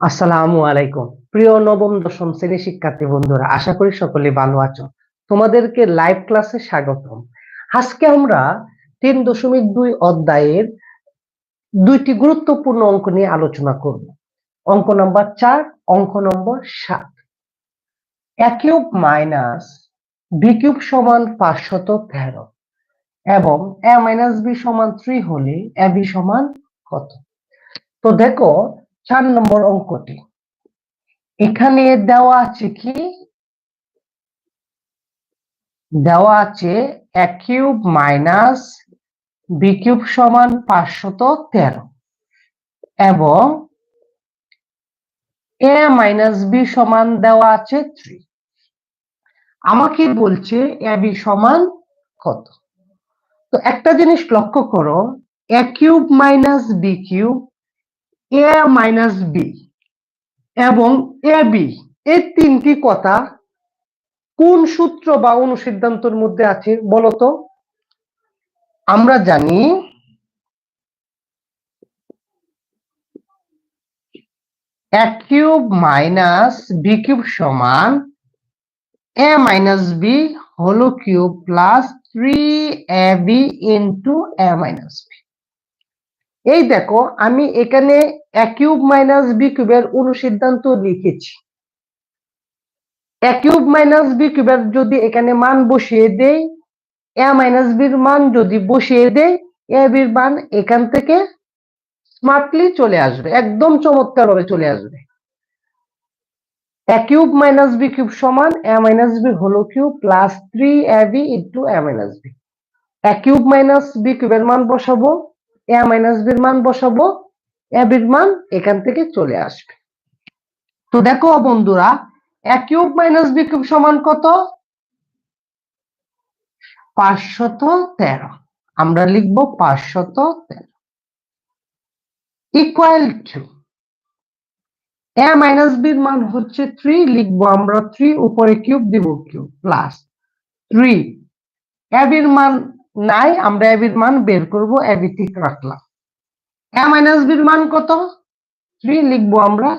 আসসালামু আলাইকুম। প্রিয় নবম, দশম শ্রেণি শিক্ষার্থী বন্ধুরা, আশা করি সকলে ভালো আছো। তোমাদেরকে লাইভ ক্লাসে স্বাগতম। আজকে আমরা তিন দশমিক দুই অধ্যায়ের দুইটি গুরুত্বপূর্ণ অঙ্ক নিয়ে আলোচনা করব। অঙ্ক নম্বর চার, অঙ্ক নম্বর সাত। কিউব মাইনাস বি কিউব সমান পাঁচশত তেরো এবং এ মাইনাস বি সমান থ্রি হলে এ বি সমান কত? তো দেখো চার নম্বর অঙ্কটি। এখানে দেওয়া আছে কি? দেওয়া আছে A cube minus B cube সমান পাঁচশত তেরো এবং এ মাইনাস বি সমান দেওয়া আছে থ্রি। আমাকে বলছে এ বি সমান কত? তো একটা জিনিস লক্ষ্য করো A cube minus B cube A minus B এবং এ বি এই তিনটি কথা কোন সূত্র বা অনুসিদ্ধান্তর মধ্যে আছে বলতো? আমরা জানি এক কিউব মাইনাস বি কিউব সমান এ মাইনাস বি হলো cube plus three A B into A minus এই দেখো, আমি এখানে এ মাইনাস বি কিউবের অনুসিদ্ধান্ত লিখেছি। এ মাইনাস বি কিউবের যদি এখানে মান বসিয়ে দেই, এ মাইনাস বির মান যদি বসিয়ে দেই, এ বির মান এখান থেকে স্মার্টলি চলে আসবে, একদম চমৎকার ভাবে চলে আসবে। এ মাইনাস বি কিউব সমান, এ মাইনাস বি হলো cube plus three A B into A minus B. A minus B কিউবের মান বসাবো এ মাইনাস বির মান বসাবো এ বির মান এখান থেকে চলে আসবে। তো দেখো বন্ধুরা A cube minus B cube সমান কত? পাঁচশত তেরো। আমরা লিখব পাঁচশত তেরো। ইকুয়াল টু এ মাইনাস বির মান হচ্ছে থ্রি লিখব আমরা থ্রি উপরে কিউব, দিব কিউব প্লাস থ্রি এ বির মান নাই, আমরা এ বির মান বের করব এ বি ঠিক রাখলাম। এ মাইনাস বির মান কত? থ্রি লিখব আমরা।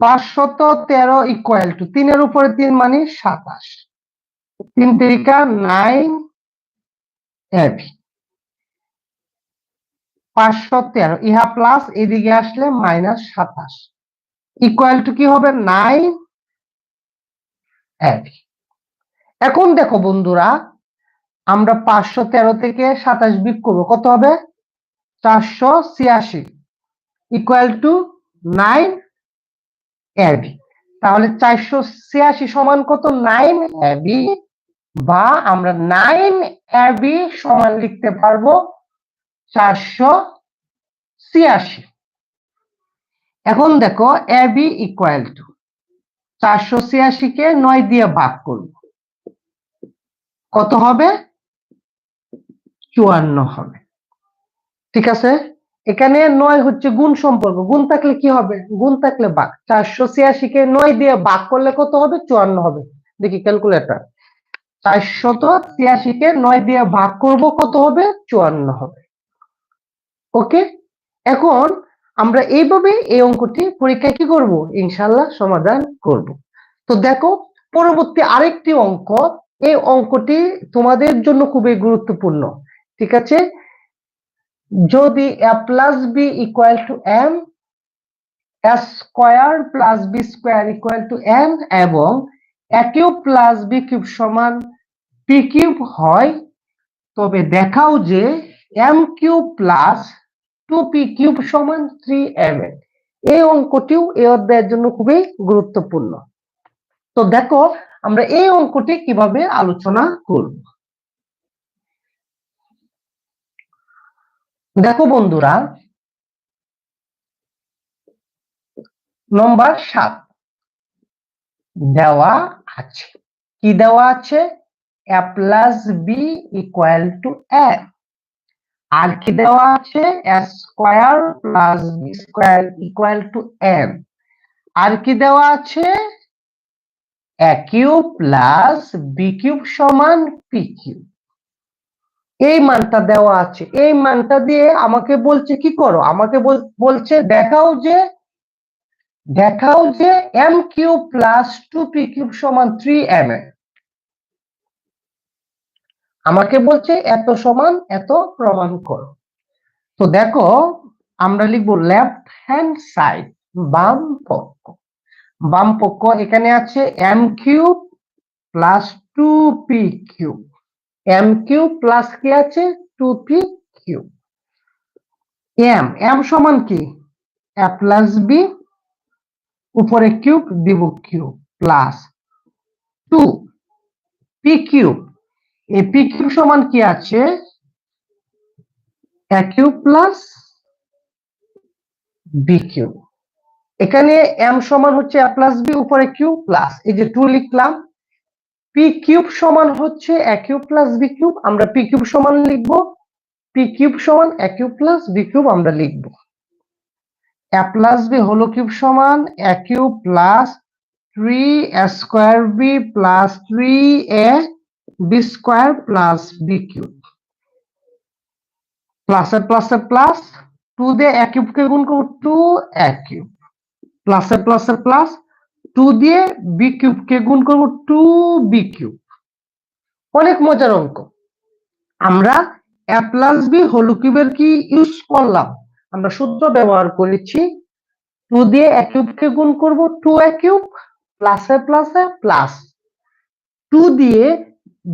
পাঁচশত তেরো ইকুয়াল টু তিনের উপরে তিন মানে সাতাশ। তিন তিরিকা নাইন এবি। পাঁচশো তেরো, ইহা প্লাস এদিকে আসলে মাইনাস সাতাশ। ইকুয়াল টু কি হবে? Nine A B. এখন দেখো বন্ধুরা, আমরা পাঁচশো তেরো থেকে সাতাশ বিক করব। কত হবে? চারশো ছিয়াশি ইকুয়াল টু নাইন এবি তাহলে চারশো ছিয়াশি সমান কত? নাইন এবি বা আমরা নাইন এবি সমান লিখতে পারব চারশো ছিয়াশি। এখন দেখো এবি ইকুয়াল টু চারশো ছিয়াশিকে নয় দিয়ে ভাগ করব। কত হবে? চুয়ান্ন হবে। ঠিক আছে? এখানে নয় হচ্ছে গুণ সম্পর্ক। গুণ থাকলে কি হবে? গুণ থাকলে ভাগ চারশো ছিয়াশিকে নয় দিয়ে ভাগ করলে কত হবে? চুয়ান্ন হবে। দেখি ক্যালকুলেটর চারশত ছিয়াশিকে নয় দিয়ে ভাগ করব কত হবে? চুয়ান্ন হবে। ওকে এখন আমরা এইভাবে এই অঙ্কটি পরীক্ষায় কি করব? ইনশাল্লাহ সমাধান করব। তো দেখো, পরবর্তী আরেকটি অঙ্ক এই অঙ্কটি তোমাদের জন্য খুবই গুরুত্বপূর্ণ, ঠিক আছে? যদি A plus B equal to M square plus B square equal to M এবং A cube plus B cube সমান পি কিউব হয়, তবে দেখাও যে M cube plus two P cube সমান থ্রি এম এন এই অঙ্কটিও এই অধ্যায়ের জন্য খুবই গুরুত্বপূর্ণ। তো দেখো আমরা এই অঙ্কটি কীভাবে আলোচনা করব? দেখো বন্ধুরা নম্বর সাত, দেওয়া আছে। কি দেওয়া আছে? A plus B equal to M আর কি দেওয়া আছে? Square plus B square equal to M আর কি দেওয়া আছে? A cube plus B cube সমান পি কিউব এই মানটা দেওয়া আছে। এই মানটা দিয়ে আমাকে বলছে কি করো? আমাকে বল- বলছে দেখাও যে দেখাও যে M cube plus two P cube সমান থ্রি এম এ আমাকে বলছে এত সমান, এত প্রমাণ করো। তো দেখো, আমরা লিখব লেফট হ্যান্ড সাইড বাম পক্ষ। বাম পক্ষ এখানে আছে M cube plus two P cube M cube plus কি আছে? Two P cube M M সমান কি? এ প্লাস বি উপরে কিউব দিব cube plus two P cube এই পি কিউব সমান কি আছে? A cube plus B cube এখানে এম সমান হচ্ছে এ প্লাস বি উপরে কিউব প্লাস এই যে টু লিখলাম পি কিউব সমান হচ্ছে A cube plus B cube আমরা পি কিউব সমান লিখব। পি কিউব সমান A cube plus B cube আমরা লিখব। এ প্লাস বি হলো কিউব সমান A cube plus three A square B plus three A B square plus B cube প্লাসে প্লাসে প্লাস টু দিয়ে এ কিউবকে গুণ করব টু এ কিউব প্লাসে প্লাসে প্লাস টু দিয়ে বি কিউবকে গুণ করব টু বি কিউব অনেক মজার অঙ্ক। আমরা এ প্লাস বি হোল কিউবের কি ইউজ করলাম? আমরা সূত্র ব্যবহার করেছি। টু দিয়ে এ কিউবকে গুণ করব টু এ কিউব প্লাসে প্লাসে প্লাস টু দিয়ে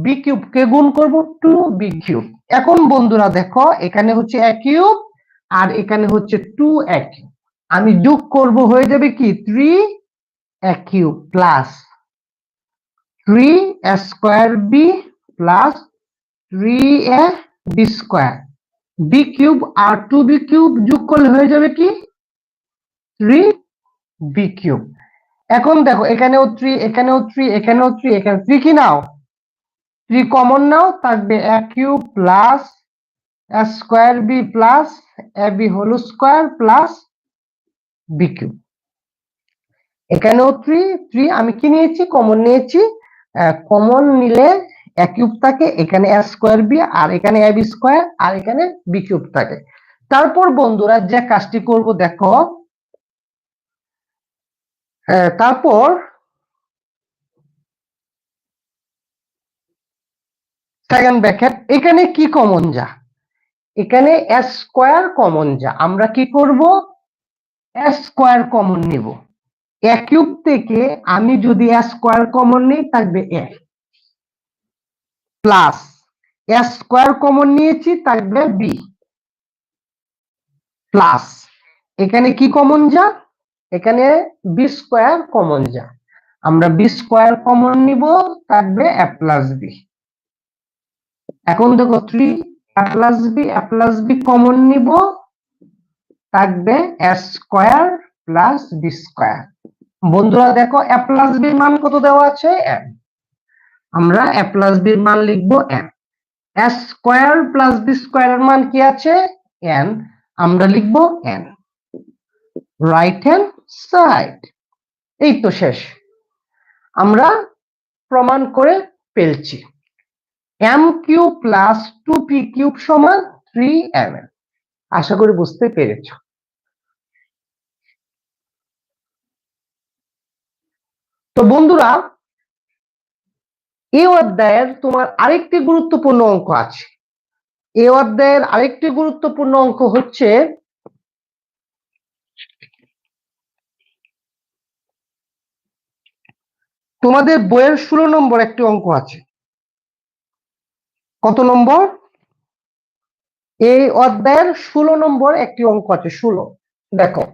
বি কিউবকে গুণ করব টু বি কিউব এখন বন্ধুরা দেখো, এখানে হচ্ছে এ কিউব আর এখানে হচ্ছে টু এ কিউব আমি যোগ করব হয়ে যাবে কি? Three A plus three square B plus three A B square B cube R two B cube যোগ করলে হয়ে যাবে কি? Three B cube. এখন দেখো, এখানেও থ্রি এখানেও থ্রি এখানেও থ্রি এখানে থ্রি কি নাও? থ্রি কমন নাও, থাকবে A cube plus square B plus A B whole square plus B cube এখানেও থ্রি থ্রি আমি কি নিয়েছি? কমন নিয়েছি। কমন নিলে কিউব থাকে, এখানে এ স্কোয়ার বি আর এখানে এ বি স্কোয়ার আর এখানে থাকে। তারপর বন্ধুরা যে কাজটি করব, দেখো। তারপর সেকেন্ড এখানে কি কমন যা? এখানে এস স্কোয়ার কমন যা। আমরা কি করব? এস স্কোয়ার কমন নিব। এ কিউব থেকে আমি যদি এ স্কোয়ার কমন নিই, থাকবে A plus S square common নিয়েছি, থাকবে বি। প্লাস এখানে কি কমন যা? এখানে বি স্কোয়ার কমন যা। আমরা বি স্কোয়ার কমন নিব, থাকবে এ প্লাস বি। এখন দেখো three A plus B, A plus B common নিব। থাকবে A square plus B square. বন্ধুরা দেখো, এ প্লাস বির মান কত দেওয়া আছে? এম। আমরা এ প্লাস বির মান লিখব M. A square plus B স্কোয়ারের মান কি আছে? এন। আমরা লিখব এন। Right hand side. এই তো শেষ। আমরা প্রমাণ করে পেলছি M cube plus two P cube সমান থ্রি এম আশা করি বুঝতে পেরেছ। তো বন্ধুরা, এ অধ্যায়ের তোমার আরেকটি গুরুত্বপূর্ণ অঙ্ক আছে। এ অধ্যায়ের আরেকটি গুরুত্বপূর্ণ অঙ্ক হচ্ছে, তোমাদের বইয়ের ষোলো নম্বর একটি অঙ্ক আছে। কত নম্বর? এই অধ্যায়ের ষোলো নম্বর একটি অঙ্ক আছে, ষোলো। দেখো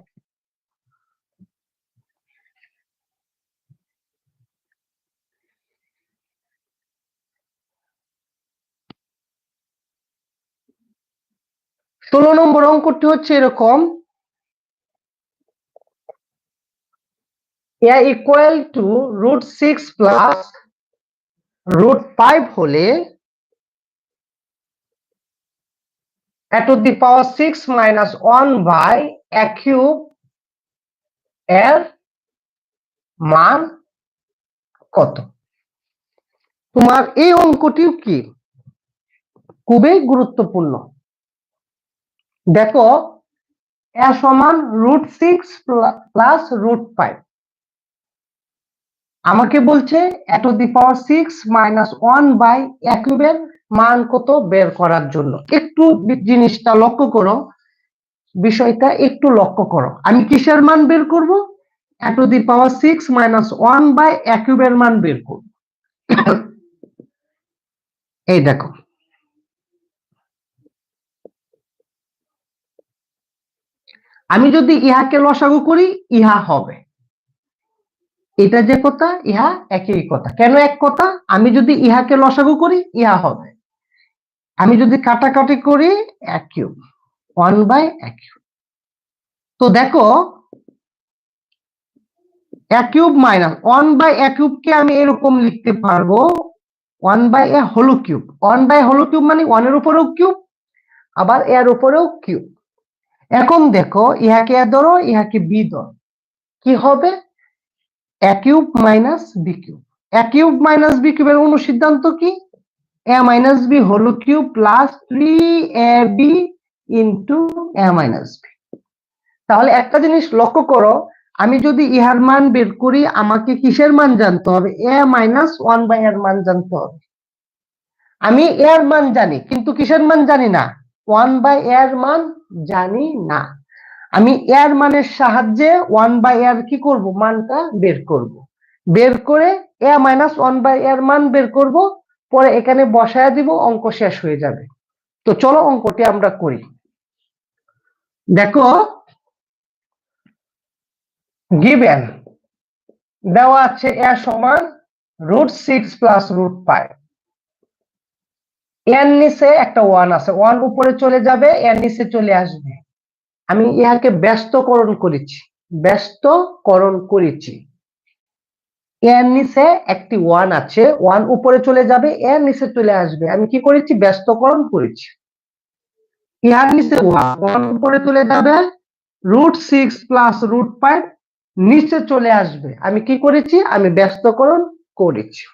ষোলো নম্বর অঙ্কটি হচ্ছে এরকম। Equal to root six plus root five হলে A to the power six minus one by A এর মান কত? তোমার এই অঙ্কটি কি? খুবই গুরুত্বপূর্ণ। দেখো, এ সমান root six plus root five আমাকে বলছে at the power six minus one by একুবের মান কত বের করার জন্য। একটু জিনিসটা লক্ষ্য করো, বিষয়টা একটু লক্ষ্য করো। আমি কিসের মান বের করব? At the power six minus one by একুবের মান বের করব। এই দেখো। আমি যদি ইহাকে লসাগু করি, ইহা হবে। এটা যে কথা, ইহা একই কথা। কেন এক কথা? আমি যদি ইহাকে লসাগু করি, ইহা হবে। আমি যদি কাটাকাটি করি, এক কিউব। ওয়ান বাই এক তো দেখো, এক কিউব মাইনাস, ওয়ান বাই এক কিউবকে আমি এরকম লিখতে পারব, ওয়ান বাই এ হলো কিউব। ওয়ান বাই হলো কিউব মানে ওয়ানের উপরেও কিউব, আবার এর উপরেও কিউব। এখন দেখো, ইহাকে এ ধরো, ইহাকে বি ধরো। কি হবে? A cube minus B cube. A cube minus B কিউবের অনুসিদ্ধান্ত কি? এ মাইনাস বি হলো cube plus three A, B into A minus B. তাহলে একটা জিনিস লক্ষ্য করো, আমি যদি ইহার মান বের করি, আমাকে কিসের মান জানতে হবে? এ মাইনাস ওয়ান বাই এর মান জানতে হবে। আমি এর মান জানি, কিন্তু কিসের মান জানি না? ওয়ান বাই এর মান জানি না। আমি এর মানের সাহায্যে ওয়ান বাই এর কি করব? মানটা বের করব। বের করে এ মাইনাস ওয়ান বাই এর মান বের করব, পরে এখানে বসায় দিব, অঙ্ক শেষ হয়ে যাবে। তো চলো অঙ্কটি আমরা করি। দেখো গিভেন দেওয়া আছে এ সমান root six plus root five এর নিচে একটা ওয়ান আছে। ওয়ান উপরে চলে যাবে, এর নিচে চলে আসবে। আমি ইহাকে ব্যস্তকরণ করেছি ব্যস্তকরণ করেছি। এর নিচে একটি ওয়ান আছে, ওয়ান উপরে চলে যাবে, এর নিচে চলে আসবে। আমি কি করেছি? ব্যস্তকরণ করেছি। ইহার নিচে ওয়ান উপরে চলে যাবে, root six plus root five নিচে চলে আসবে। আমি কি করেছি? আমি ব্যস্তকরণ করেছি।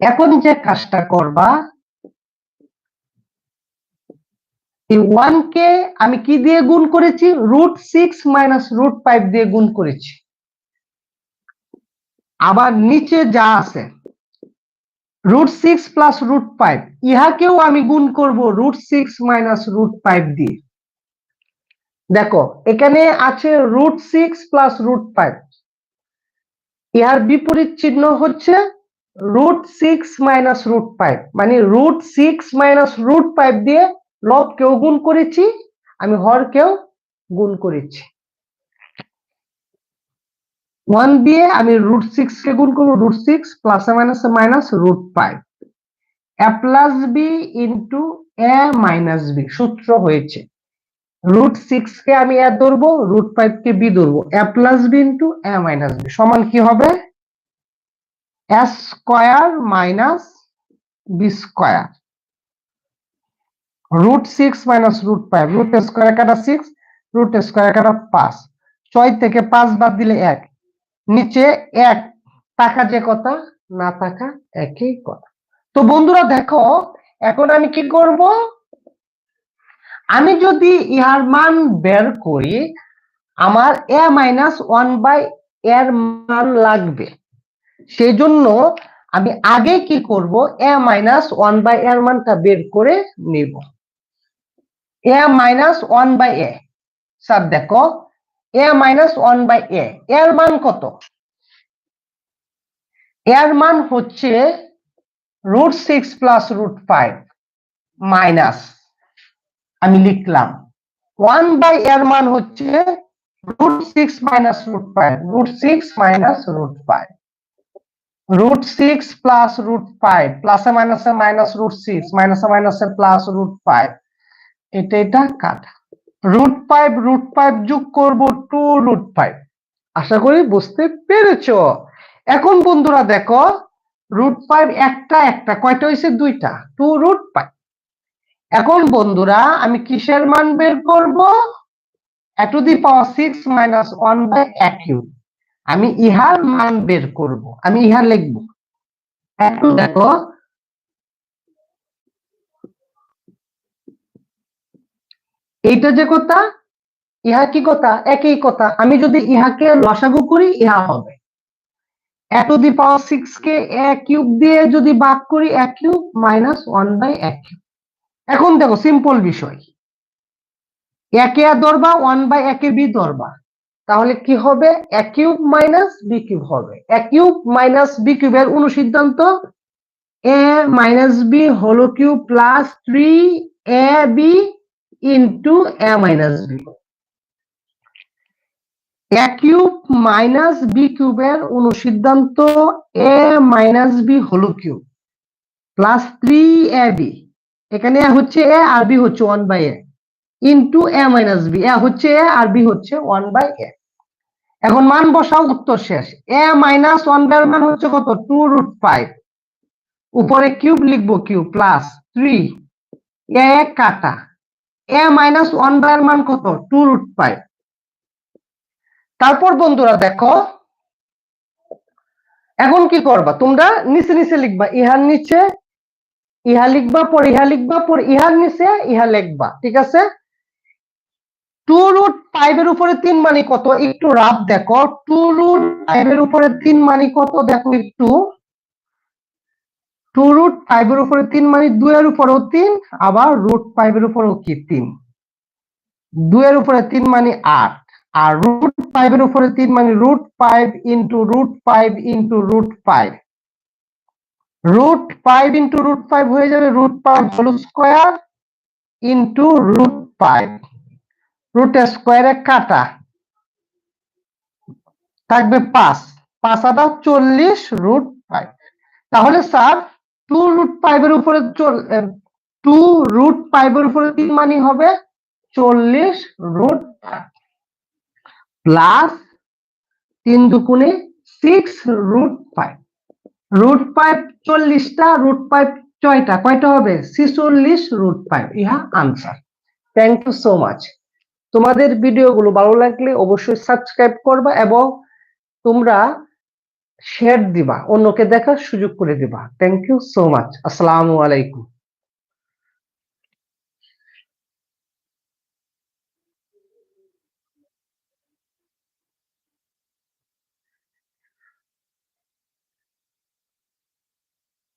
এখন যে কাজটা করবা ওয়ান কে আমি কি দিয়ে গুণ করেছি? Root six minus root five দিয়ে গুণ করেছি। আবার নিচে যা আছে root six plus root five ইহাকেও আমি গুণ করব root six minus root five দিয়ে। দেখো, এখানে আছে root six plus root five ইহার বিপরীত চিহ্ন হচ্ছে root six minus root five মানে root six minus root five দিয়ে লব কেউ গুণ করেছি, আমি হর কেউ গুণ করেছি। ওয়ান দিয়ে আমি রুট সিক্স কে গুণ করব root six plus minus minus root five A plus B into A minus B সূত্র হয়েছে। রুট সিক্স কে আমি এ ধরবো রুট ফাইভ কে বি ধরবো। A plus B into A minus B সমান কি হবে? A square minus B square root six minus root five root square কাটা সিক্স রুট স্কোয়ার কাটা পাঁচ। ছয় থেকে পাঁচ বাদ দিলে এক। নিচে এক। টাকা যে কথা, না থাকা একই কথা। তো বন্ধুরা দেখো, এখন আমি কি করব? আমি যদি ইহার মান বের করি, আমার এ মাইনাস ওয়ান বাই এর মান লাগবে। সেই জন্য আমি আগে কি করব? এ মাইনাস ওয়ান বাই এর মানটা বের করে নিব। A minus one by A sir, দেখো A minus one by A এর মান কত? এর মান হচ্ছে root six plus root five minus আমি লিখলাম। ওয়ান বাই এর মান হচ্ছে root six minus root five root six minus root five root six plus root five প্লাসে মাইনাসে মাইনাস রুট সিক্স মাইনাসে মাইনাসে প্লাস রুট ফাইভ এটা এটা কাটা। রুট ফাইভ রুট ফাইভ যোগ করব টু রুট ফাইভ আশা করি বুঝতে পেরেছ? এখন বন্ধুরা দেখো রুট ফাইভ একটা একটা, কয়টা হয়েছে? দুইটা টু রুট ফাইভ এখন বন্ধুরা, আমি কিসের মান বের করব? To the power six minus one by cube আমি ইহার মান বের করব, আমি ইহা লিখব। এখন দেখো, এইটা যে কথা, ইহা কি কথা? একই কথা। আমি যদি ইহাকে লসাগু করি, ইহা হবে। এত দি পাওয়ার সিক্স কে এক কিউব দিয়ে যদি ভাগ করি এক কিউব মাইনাস ওয়ান বাই এক এখন দেখো, সিম্পল বিষয়। একে আর দরবা ওয়ান বাই একে বি দরবা তাহলে কি হবে? A cube minus B cube হবে। এ কিউব মাইনাস বি কিউবের অনুসিদ্ধান্ত A minus B whole cube plus three A B into A minus B A cube minus B কিউবের অনুসিদ্ধান্ত A minus B whole cube plus three A B এখানে হচ্ছে A আর B হচ্ছে one by A into A minus B A হচ্ছে A আর B হচ্ছে one by A এখন মান বসাও উত্তর শেষ। এ মাইনাস ওয়ান বাই মান হচ্ছে কত? টু রুট ফাইভ উপরে কিউব লিখব কিউব প্লাস থ্রি এ কাটা। এ মাইনাস ওয়ান বাই মান কত? টু রুট ফাইভ তারপর বন্ধুরা দেখো, এখন কি করবা? তোমরা নিচে নিচে লিখবা, ইহার নিচে, ইহা লিখবা, পর ইহা লিখবা, পর ইহার নিচে ইহা লিখবা, ঠিক আছে? টু রুট ফাইভ এর উপরে তিন মানে কত? একটু রাফ দেখো। টু রুট ফাইভ এর উপরে তিন মানে কত? দেখো একটু। টু রুট ফাইভ এর উপরে তিন মানে দুইয়ের উপরেও তিন, আবার রুট ফাইভ এর উপরেও কি? তিন। দুইয়ের উপরে তিন মানে আট। আর রুট ফাইভ এর উপরে তিন মানে root five into root five into root five root five into root five হয়ে যাবে root five whole square into root five root স্কোয়ারে কাটা। থাকবে পাঁচ। পাঁচ আটা চল্লিশ রুট ফাইভ তাহলে স্যার টু রুট ফাইভের উপরে টু রুট ফাইভের উপরে তিন মানে হবে, চল্লিশ রুট প্লাস তিন দুগুণে six root five root five চল্লিশটা রুট ফাইভ ছয়টা, কয়টা হবে? ছিচল্লিশ রুট ফাইভ ইহা answer thank you so much তোমাদের ভিডিওগুলো ভালো লাগলে অবশ্যই সাবস্ক্রাইব করবা এবং তোমরা শেয়ার দিবা, অন্যকে দেখার সুযোগ করে দিবা। থ্যাংক ইউ সো মাচ আসসালামু আলাইকুম।